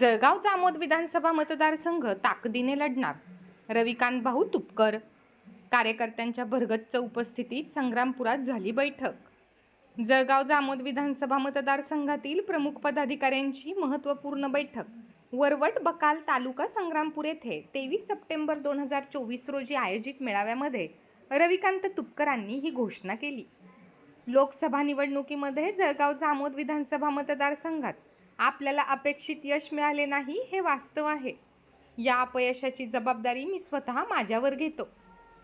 Jalgaon Jamod विधानसभा मतदारसंघ ताकदीने लढणार. रविकांत भाऊ तुपकर. कार्यकर्त्यांच्या भरगच्च उपस्थितीत संग्रामपुरात झाली बैठक. जळगाव जामोद विधानसभा मतदारसंघातील प्रमुख पदाधिकाऱ्यांची महत्त्वपूर्ण बैठक. वरवट बकाल तालुका संग्रामपूर येथे तेवीस सप्टेंबर दोन हजार चोवीस रोजी आयोजित मेळाव्यामध्ये रविकांत तुपकरांनी ही घोषणा केली. लोकसभा निवडणुकीमध्ये जळगाव जामोद विधानसभा मतदारसंघात आपल्याला अपेक्षित यश मिळाले नाही हे वास्तव आहे. या अपयशाची जबाबदारी मी स्वतः माझ्यावर घेतो.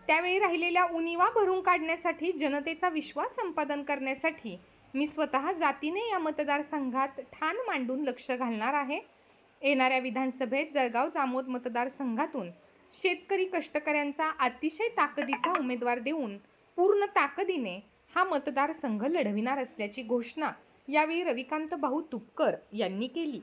त्यावेळी राहिलेल्या उणिवा भरून काढण्यासाठी जनतेचा विश्वास संपादन करण्यासाठी मी स्वतः जातीने या मतदारसंघात ठाण मांडून लक्ष घालणार आहे. येणाऱ्या विधानसभेत जळगाव जामोद मतदारसंघातून शेतकरी कष्टकऱ्यांचा अतिशय ताकदीचा उमेदवार देऊन पूर्ण ताकदीने हा मतदारसंघ लढविणार असल्याची घोषणा यावेळी रविकांत भाऊ तुपकर यांनी केली.